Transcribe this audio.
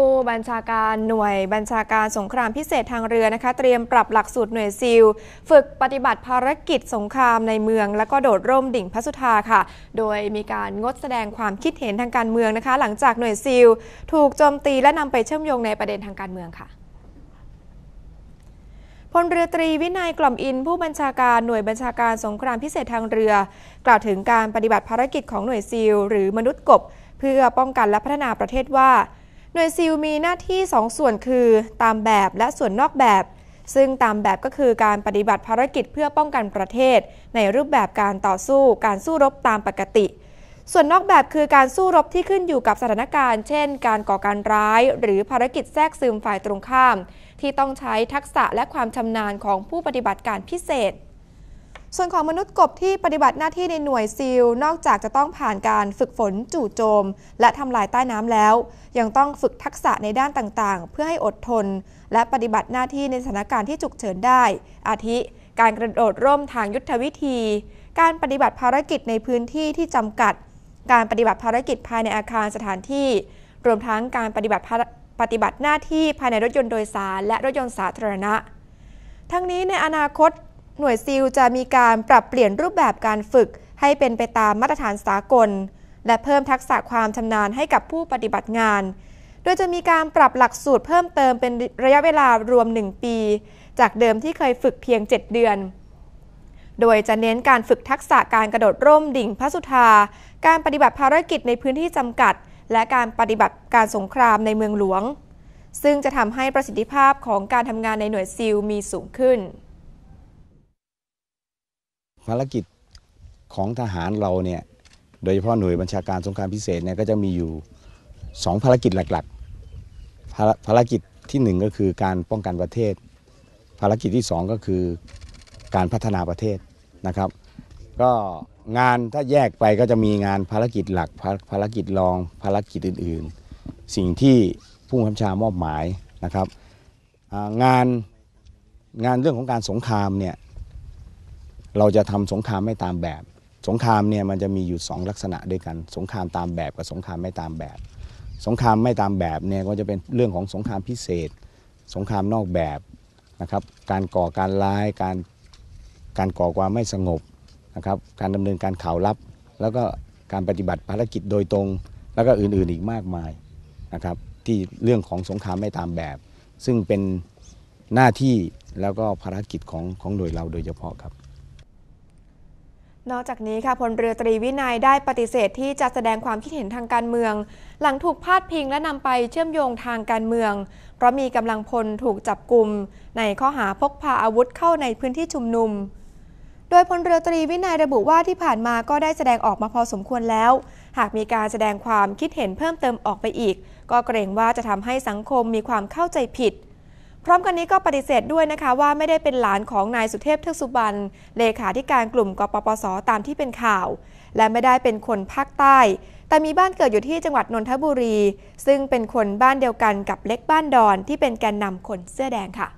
ผู้บัญชาการหน่วยบัญชาการสงครามพิเศษทางเรือนะคะ เตรียมปรับหลักสูตรหน่วยซิล ฝึกปฏิบัติภารกิจสงครามในเมือง และก็โดดร่มดิ่งพระสุธาค่ะ โดยมีการงดแสดงความคิดเห็นทางการเมืองนะคะ หลังจากหน่วยซิล ถูกโจมตีและนำไปเชื่อมโยงในประเด็นทางการเมืองค่ะพลเรือตรีวินัยกล่อมอินผู้บัญชาการหน่วยบัญชาการสงครามพิเศษทางเรือ กล่าวถึงการปฏิบัติภารกิจของหน่วยซิล หรือมนุษย์กบ เพื่อป้องกันและพัฒนาประเทศว่า หน่วยซิลมีหน้าที่2ส่วนคือ ตามแบบและส่วนนอกแบบ ซึ่งตามแบบก็คือการปฏิบัติภารกิจเพื่อป้องกันประเทศ ในรูปแบบการต่อสู้ การสู้รบตามปกติ ส่วนนอกแบบคือการสู้รบที่ขึ้นอยู่กับสถานการณ์ เช่น การก่อการร้าย หรือภารกิจแทรกซึมฝ่ายตรงข้าม ที่ต้องใช้ทักษะและความชำนาญของผู้ปฏิบัติการพิเศษ ส่วนของมนุษย์กบที่ปฏิบัติหน้าที่ในหน่วยซีลนอกจากจะต้องผ่านการฝึกฝนจู่โจม และทำลายใต้น้ำแล้ว ยังต้องฝึกทักษะในด้านต่างๆ เพื่อให้อดทน และปฏิบัติหน้าที่ในสถานการณ์ที่ฉุกเฉินได้ อาทิ การกระโดดร่มทางยุทธวิธี การปฏิบัติภารกิจในพื้นที่ที่จำกัด การปฏิบัติภารกิจภายในอาคารสถานที่ รวมทั้งการปฏิบัติปฏิบัติหน้าที่ภายในรถยนต์โดยสารและรถยนต์สาธารณะทั้งนี้ในอนาคต หน่วยซิลจะมีการปรับเปลี่ยนรูปแบบการฝึกให้เป็นไปตามมาตรฐานสากล และเพิ่มทักษะความชำนาญให้กับผู้ปฏิบัติงาน โดยจะมีการปรับหลักสูตรเพิ่มเติมเป็นระยะเวลารวม 1 ปี จากเดิมที่เคยฝึกเพียง 7 เดือน โดยจะเน้นการฝึกทักษะการกระโดดร่มดิ่งพระสุธา การปฏิบัติภารกิจในพื้นที่จำกัด และการปฏิบัติการสงครามในเมืองหลวง ซึ่งจะทำให้ประสิทธิภาพของการทำงานในหน่วยซิลมีสูงขึ้น ภารกิจของทหารเราเนี่ยโดยเฉพาะหน่วยบัญชาการสงครามพิเศษเนี่ยก็จะมีอยู่ 2 ภารกิจหลักๆภารกิจที่ 1 ก็คือการป้องกันประเทศ ภารกิจที่ 2 ก็คือการพัฒนาประเทศนะครับ ก็งานถ้าแยกไปก็จะมีงานภารกิจหลัก ภารกิจรองภารกิจอื่น ๆ สิ่งที่ผู้บัญชามอบหมายนะครับงานงานเรื่องของการสงครามเนี่ย เราจะทำสงครามไม่ตามแบบ สงครามเนี่ยมันจะมีอยู่ 2 ลักษณะด้วยกัน สงครามตามแบบกับสงครามไม่ตามแบบ สงครามไม่ตามแบบเนี่ยก็จะเป็นเรื่องของสงครามพิเศษ สงครามนอกแบบนะครับการก่อการร้ายการการก่อความไม่สงบนะครับการดำเนินการข่าวลับ แล้วก็การปฏิบัติภารกิจโดยตรง แล้วก็อื่นๆอีกมากมายนะครับที่เรื่องของสงครามไม่ตามแบบ ซึ่งเป็นหน้าที่แล้วก็ภารกิจของของหน่วยเราโดยเฉพาะครับ นอกจากนี้ค่ะพลเรือตรีวินัยได้ปฏิเสธที่จะแสดงความคิดเห็นทางการเมือง หลังถูกพาดพิงและนำไปเชื่อมโยงทางการเมือง เพราะมีกำลังพลถูกจับกลุ่มในข้อหาพกพาอาวุธเข้าในพื้นที่ชุมนุม โดยพลเรือตรีวินัยระบุว่าที่ผ่านมาก็ได้แสดงออกมาพอสมควรแล้ว หากมีการแสดงความคิดเห็นเพิ่มเติมออกไปอีก ก็เกรงว่าจะทำให้สังคมมีความเข้าใจผิด พร้อมกันนี้ก็ปฏิเสธด้วยนะคะว่าไม่ได้เป็นหลานของนายสุเทพเทือกสุบรรณเลขาธิการกลุ่มกปปสตามที่เป็นข่าว และไม่ได้เป็นคนภาคใต้ แต่มีบ้านเกิดอยู่ที่จังหวัดนนทบุรี ซึ่งเป็นคนบ้านเดียวกันกับเล็กบ้านดอนที่เป็นแกนนำคนเสื้อแดงค่ะ